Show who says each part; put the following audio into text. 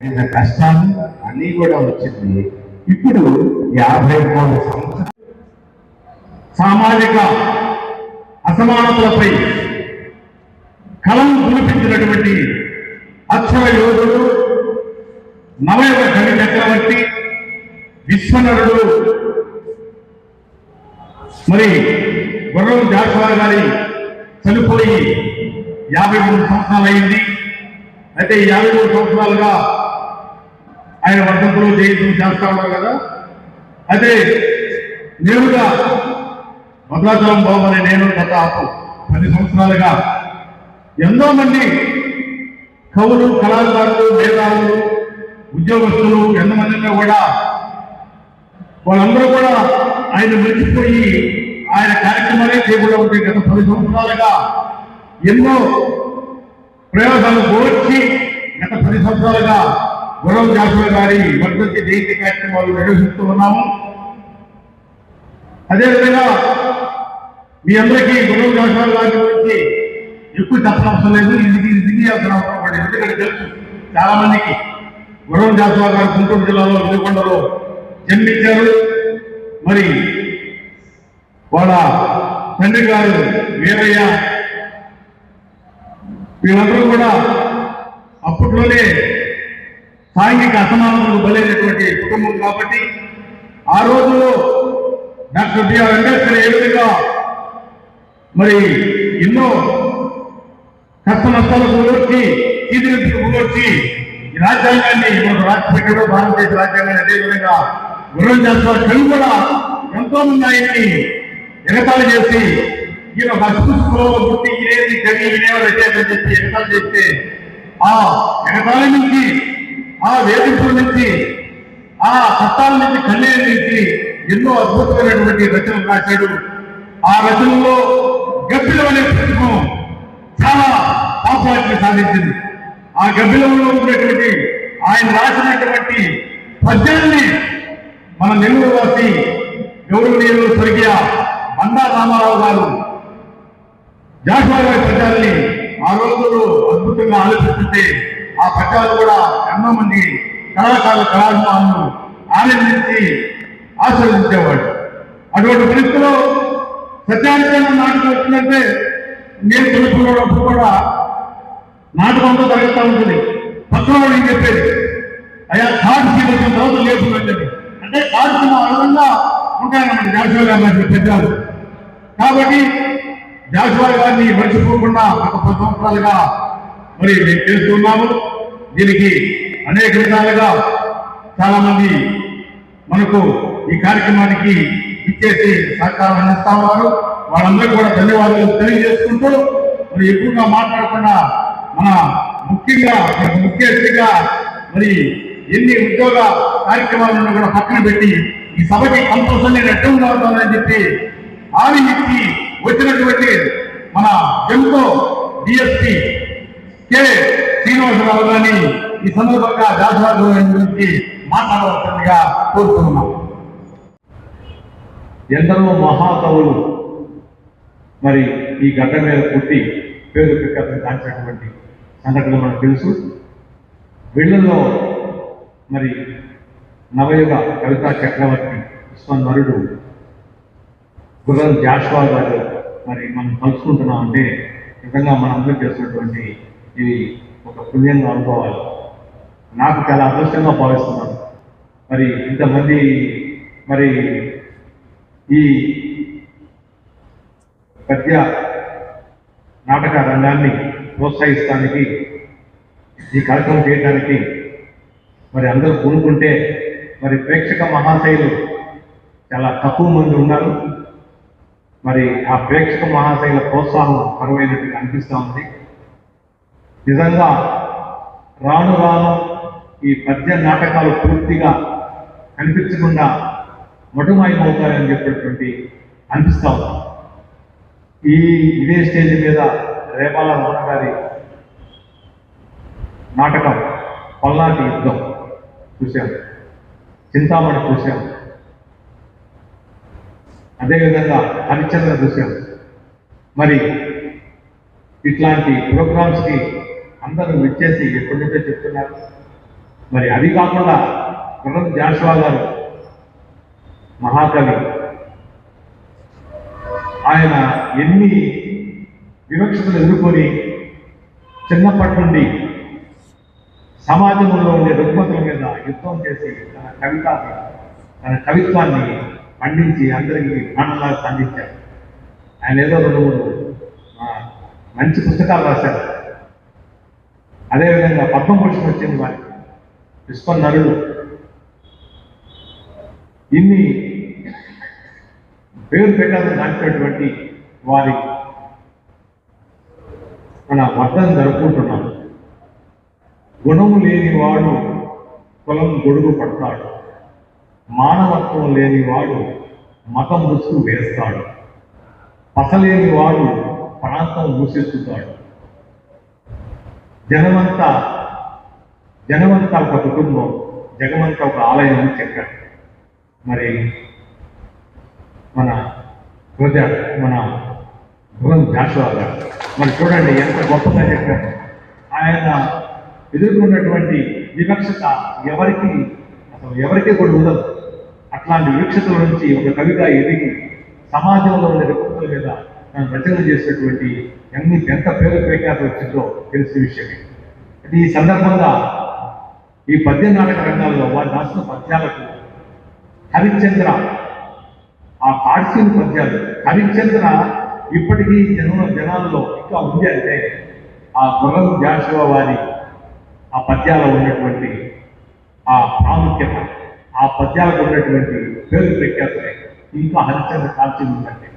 Speaker 1: నిన్న కష్టాలు అన్నీ కూడా వచ్చింది. ఇప్పుడు యాభై మూడు సంవత్సరాలు.
Speaker 2: సామాజిక అసమానతలపై కలం కురిపించినటువంటి అక్షర యోధుడు నవయుగ కవి చక్రవర్తి విశ్వనరుడు మరి గుర్రం జాషువా గారి చనిపోయి యాభై మూడు సంవత్సరాలు అయింది అయితే ఈ యాభై మూడు సంవత్సరాలుగా ఆయన వర్ధంతులు జయంతులు చేస్తా ఉన్నారు కదా? అయితే నేరుగా భద్రాచలం బాబుని నేను గత పది సంవత్సరాలుగా ఎంతో మంది కవులు కళాకారులు మేధావులు ఉద్యోగస్తులు ఎంతమంది కూడా వాళ్ళందరూ కూడా ఆయన మర్చిపోయి ఆయన కార్యక్రమాలే చేయకుండా ఉంటే గత పది సంవత్సరాలుగా ఎన్నో ప్రయోగాలు కోర్చి గత పది సంవత్సరాలుగా గురవ జాషువ గారి వర్ధంతి జయంతి కార్యక్రమాలు నిర్వహిస్తూ ఉన్నాము. అదేవిధంగా మీ అందరికీ గురవ జాషువ గారి గురించి ఎక్కువ చెప్పనవసరం లేదు. ఇది ఇది అవసరం అవసరం ఎందుకంటే తెలుసు? చాలా మందికి గురవ జాషువ గారు గుంటూరు జిల్లాలో వినుకొండలో జన్మించారు. మరి వాళ్ళ తండ్రి గారు వీరయ్య వీళ్ళందరూ కూడా అప్పట్లోనే సాంఘిక అసమానతలకు బలైనటువంటి కుటుంబం కాబట్టి ఆ రోజుల్లో డాక్టర్ బిఆర్ అంబేద్కర్ ఏ విధంగా మరి ఎన్నో కష్ట నష్టాలకు వచ్చి తీర్పులకు ఓడ్చి ఈ రాజ్యాంగాన్ని మన రాష్ట్రపతిలో భారతదేశ రాజ్యాంగాన్ని అదేవిధంగా గుర్రం చేస్తున్న కవి కూడా ఎంతో మంది ఆయన్ని ఎగతాళి చేసి ఈయన ఒక అస్పృశ్యంలో పుట్టి ఇదేది? వినేవారు రచయిత చెప్పి ఎగతాళి చేస్తే. ఆ ఎగతాళి నుంచి ఆ వేదికల నుంచి ఆ కష్టాల నుంచి కన్నీరు నుంచి ఎన్నో అద్భుతమైనటువంటి రచనలు రాశాడు. ఆ రచనలో గబ్బిలం అనే పుస్తకం చాలా పాపాన్ని సాధించింది. ఆ గబ్బిలంలో ఉన్నటువంటి ఆయన రాసినటువంటి పద్యాన్ని మన నెల్లూరు వాసి గౌరవనీయులు స్వర్గీయ బండా రామారావు గారు జాషువా గారి ఆ రోజుల్లో అద్భుతంగా ఆలోచిస్తుంటే ఆ పద్యాలు కూడా ఎన్నో మంది కళాకారుల కళాభిమానులు ఆనందించి ఆస్వాదించేవాడు అటువంటి పరిస్థితిలో సత్యానికైనా నాటకం వచ్చిందంటే నేను తెలుసుకున్నప్పుడు కూడా నాటకంతో జరుగుతూ ఉంటుంది. పక్కన వాడు ఏం చెప్పేది? అయ్యా కార్డు వచ్చిన తర్వాత లేకుండా అంటే కార్డు ఆ విధంగా ఉంటాయన్నమాట జాషువా గారు పెద్దలు కాబట్టి జాషువా గారిని మర్చిపోకుండా గత పది సంవత్సరాలుగా మరి మేము చేస్తున్నాము దీనికి అనేక విధాలుగా చాలా మంది మనకు ఈ కార్యక్రమానికి ఇచ్చేసి సహకారం అందిస్తా ఉన్నారు. వాళ్ళందరూ కూడా ధన్యవాదాలు తెలియజేసుకుంటూ మరి ఎక్కువగా మాట్లాడకుండా మన ముఖ్యంగా ముఖ్య అతిథిగా మరి ఎన్ని ఉద్యోగ కార్యక్రమాలను కూడా పక్కన పెట్టి ఈ సభకి కంపల్సరీ అడ్డంగా ఉండాలని చెప్పి హామీ ఇచ్చి వచ్చినటువంటి మన ఎంతో డిఎస్పి కె శ్రీనివాసరావు గారిని ఈ సందర్భంగా దాసరాజు గురించి మాట్లాడవలసిందిగా కోరుతున్నాం. ఎందరో మహాకవులు మరి ఈ గడ్డ మీద పుట్టి పేరు పెట్టాలని దాచినటువంటి సంఘటన మనకు తెలుసు. వీళ్ళల్లో మరి నవయుగ కవితా చక్రవర్తి విశ్వనరుడు గుర్రం జాషువా గారు మరి మనం కలుసుకుంటున్నాం అంటే నిజంగా మనందరూ చేసినటువంటి ఇది ఒక పుణ్యంగా అనుకోవాలి నాకు చాలా అదృష్టంగా భావిస్తున్నాను మరి ఇంతమంది మరి ఈ పద్య నాటక రంగాన్ని ప్రోత్సహిస్తానికి ఈ కార్యక్రమం చేయడానికి మరి అందరూ పూనుకుంటే మరి ప్రేక్షక మహాశైలు చాలా తక్కువ మంది ఉన్నారు. మరి ఆ ప్రేక్షక మహాశైల ప్రోత్సాహం కరువైనట్టుగా అనిపిస్తూ ఉంది. నిజంగా రాను రాను ఈ పద్య నాటకాలు పూర్తిగా కనిపించకుండా మటుమాయమవుతాయని చెప్పేటువంటి అనిపిస్తూ ఉంది. ఈ ఇదే స్టేజ్ మీద రేపాల రమణ గారి నాటకం పల్నాటి యుద్ధం చూశాం చింతామణి చూశాం అదేవిధంగా హరిచంద్ర దృశ్యం. మరి ఇట్లాంటి ప్రోగ్రామ్స్కి అందరూ విచ్చేసి ఎప్పటి నుంచో చెప్తున్నారు.
Speaker 3: మరి అది కాకుండా గుర్రం జాషువా గారు మహాకవి ఆయన ఎన్ని వివక్షతలు ఎదుర్కొని చిన్నప్పటి నుండి సమాజంలో ఉండే రుగ్మతుల మీద యుద్ధం చేసి తన కవిత తన కవిత్వాన్ని పండించి అందరికీ ప్రాణంలా సంధించారు ఆయన ఏదో రెండు మూడు మంచి పుస్తకాలు రాశారు. అదేవిధంగా పద్మభూషణ్ వచ్చింది వారికి. విశ్వనరుడు ఇన్ని పేరు పెట్టాలని దాటినటువంటి వారి మన వర్ధం జరుపుకుంటున్నాం గుణము లేనివాడు కులం గొడుగు పడతాడు మానవత్వం లేనివాడు మతం ముసుగు వేస్తాడు. పసలేని వాడు ప్రాంతం మూసేస్తున్నాడు జనమంతా జనమంతా ఒక కుటుంబం జగమంతా ఒక ఆలయం అని చెప్పారు. మరి మన ప్రజ మన గురం జాషువా గారు. మరి చూడండి ఎంత గొప్పగా చెప్పారు. ఆయన ఎదుర్కొన్నటువంటి వివక్షత ఎవరికి అసలు ఎవరికి కూడా ఉండదు. అట్లాంటి వివక్షతల నుంచి ఒక కవిగా ఎదిగి సమాజంలో ఉండే రిపోర్టుల మీద తను రచన చేసేటువంటి ఎన్ని ఎంత పేరు ప్రఖ్యాత వచ్చిందో తెలిసిన విషయమే. ఈ సందర్భంగా ఈ పద్య నాటక రంగాల్లో వారు రాసిన పద్యాలకు హరిశ్చంద్ర ఆ పార్సీని పద్యాలు హరిశ్చంద్ర ఇప్పటికీ జన జనాల్లో ఇంకా ఉంది అంటే ఆ గుర్రం జాషువ వారి ఆ పద్యాల్లో ఉన్నటువంటి ఆ ప్రాముఖ్యత. ఆ పద్యాలకు ఉన్నటువంటి పేరు ప్రఖ్యాతలే ఇంకా హరిశ్చంద్ర కాల్చింది ఉందంటే